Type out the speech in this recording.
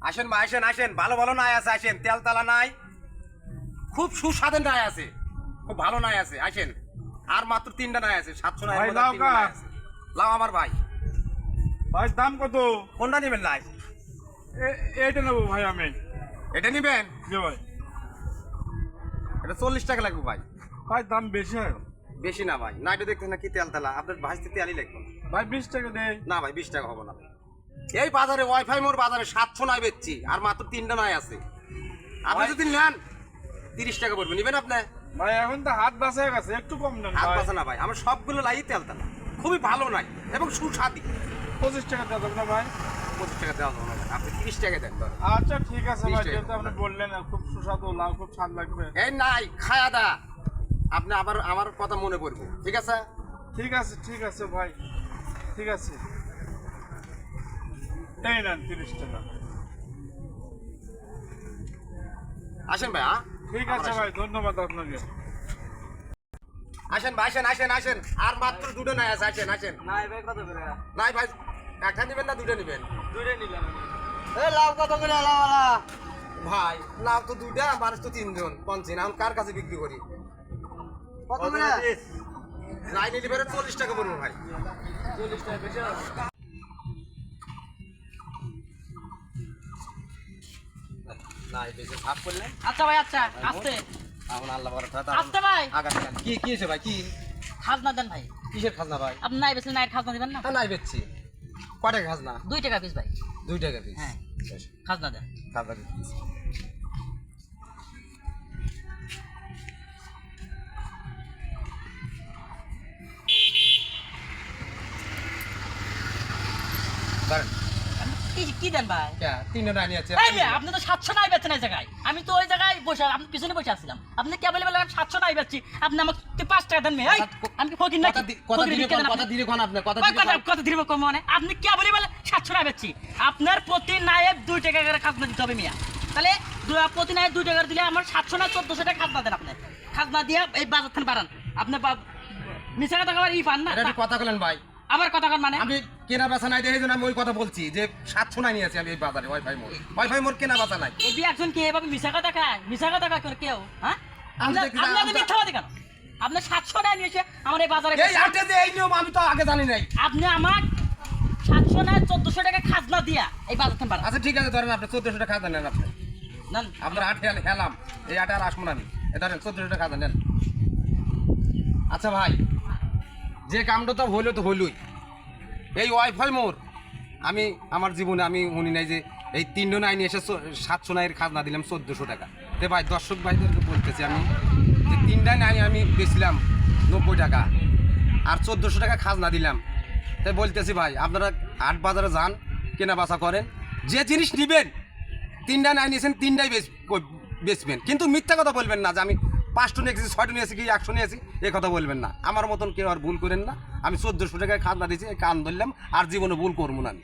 আসেন মা আসেন আসেন। ভালো ভালো নাই আছে আসেন। তেল তালা নাই। খুব সুস্বাদের নাই আছে। খুব ভালো নাই আছে। আসেন। আর মাত্র তিনটা নাই আছে। সাতশো নাই লাও আমার ভাই। ভাই দাম কত? কোনটা নেবেন নাই এ- এইটা নেব ভাই আমি। এটা নেবেন? ভাই। এটা চল্লিশ টাকা লাগবে ভাই। ভাই দাম বেশি হয়। বেশি না ভাই। না এটা দেখতে না কি তেল তালা আপনার ভাইতে তেলই লাগবে। ভাই বিশ টাকা দে না ভাই বিশ টাকা হবে না। এই বাজারে ওয়াইফাই মোর বাজারে সাতশো নাই বেচছি আর মাত্র তিনটা নাই আছে। আপনি যদি নেন তিরিশ টাকা পড়বে নেবেন আপনি? ভাই এখন তো হাত বাসা গেছে একটু কম নেন হাত বাঁচা না ভাই আমার সবগুলো লাই তেল তালা খুবই ভালো নাই এবং সুস্বাদী। পঁচিশ টাকা দেওয়া যাবে না ভাই। পঁচিশ টাকা দেওয়া হবে না। আপনি তিরিশ টাকা দেন আচ্ছা ঠিক আছে ভাই। যেহেতু আপনি বললেন খুব সুস্বাদু লাউ খুব স্বাদ লাগবে। এই নাই খায়া দা আপনি আবার আমার কথা মনে পড়ব ঠিক আছে? ঠিক আছে ঠিক আছে ভাই ঠিক আছে। এই নেন তিরিশ টাকা। আসেন ভাই ঠিক আছে ভাই ধন্যবাদ আপনাকে। আসেন ভাই আসেন আসেন আসেন। আর মাত্র দুটো নাই আছে আসেন আসেন। নাই ভাই কত করে? নাই ভাই একটা নেবেন না দুটো নেবেন? দুইটা নিলাম এ লাভ কত করে লাউলা ভাই লাভ তো দুইটা মানুষ তো তিনজন। পঞ্চিন এখন কার কাছে বিক্রি করি? কত করে? নাই নিলে চল্লিশ টাকা পড়ব ভাই। চল্লিশ টাকা বেশি নাই বেশি ভাগ করলেন। আচ্ছা ভাই আচ্ছা আসতে এখন আল্লাহ বড় আসতে ভাই। আগা কি কি হয়েছে ভাই? কি? খাজনা দেন ভাই। কিসের খাজনা ভাই? আপনি নাই বেশি নাই খাজনা দিবেন না? হ্যাঁ নাই বেচছি। কয় টাকা খাজনা? দুই টাকা পিস ভাই। দুই টাকা পিস? হ্যাঁ। খাজনা দেন। খাজনা দিচ্ছি। দাঁড়ান। কি কি দেন ভাই? তিনটা এই মেয়ে, আপনি তো সাতশো নাই এই জায়গায়। আমি তো ওই জায়গায় বসে আপনি পিছনে বসে আসছিলাম আপনি কে বলে বলে সাতশো নাই বেচছি আপনি আমাকে পাঁচ টাকা দেন মেয়ে। আমি কি ফকির নাকি? কথা কোন আপনি? কথা কথা কথা ধীরে কম মানে? আপনি কে বলে বলে সাতশো নাই বেচছি আপনার প্রতি নায়েব দুই টাকা করে খাজনা দিতে হবে মিয়া। তাহলে প্রতি নায়েব দুই টাকা দিলে আমার সাতশো না চোদ্দশো টাকা খাজনা দেন আপনি। খাজনা দিয়ে এই বাজার থেকে বাড়ান। আপনি মিশা কথা ই পান না? কথা বলেন ভাই। আবার কথা মানে? আমি কেনা বেচা নাই দেখে জন্য আমি ওই কথা বলছি যে সাতশো নাই নিয়েছি আমি এই বাজারে ওয়াইফাই মোর ওয়াইফাই মোর কেনা বেচা নাই। এই একজন কি? এভাবে মিশা কথা খায় মিশা কথা খায় কেউ- হ্যাঁ? আমি আপনার দেখি না, আপনার আমরা- মিথ্যাবাদী কেন? আপনার সাতশো টাকা নিয়েছে আমার এই বাজারে এই হাটে যে এই নিয়ম আমি তো আগে জানি নাই। আপনি আমার সাতশো না চোদ্দশো টাকা খাজনা দিয়া এই বাজার থেকে আচ্ছা ঠিক আছে ধরেন আপনি চোদ্দশো টাকা খাজা নেন আপনি। নেন। আপনার হেল- হেলাম এই হাটে আর আসব না আমি। এ ধরেন চোদ্দশো টাকা খাজা নেন। আচ্ছা ভাই যে কামটা তো হইল তো হইলই। এই ওয়াইফাই মোর। আমি আমার জীবনে আমি শুনি নাই যে এই তিনটো নাইন এসে সাতশো নাইয়ের খাজনা দিলাম চোদ্দোশো টাকা। তে ভাই, দর্শক ভাইদেরকে বলতেছি আমি যে তিনটা নাই আমি বেছিলাম নব্বই টাকা আর চোদ্দোশো টাকা খাজনা দিলাম। তাই বলতেছি ভাই, আপনারা আট বাজারে যান, কেনা বাসা করেন, যে জিনিস নেবেন, তিনটা নাই নিয়েছেন, তিনটাই বেচ বেচবেন। কিন্তু মিথ্যা কথা বলবেন না যে আমি পাঁচটা নিয়েছি, ছয়টা নিয়েছি কি, একশো নিয়েছি? এ কথা বলবেন না। আমার মতন কেউ আর ভুল করেন না। আমি চোদ্দোশো টাকায় খাজনা দিয়েছি কান ধরলাম, আর জীবনে ভুল করব না আমি।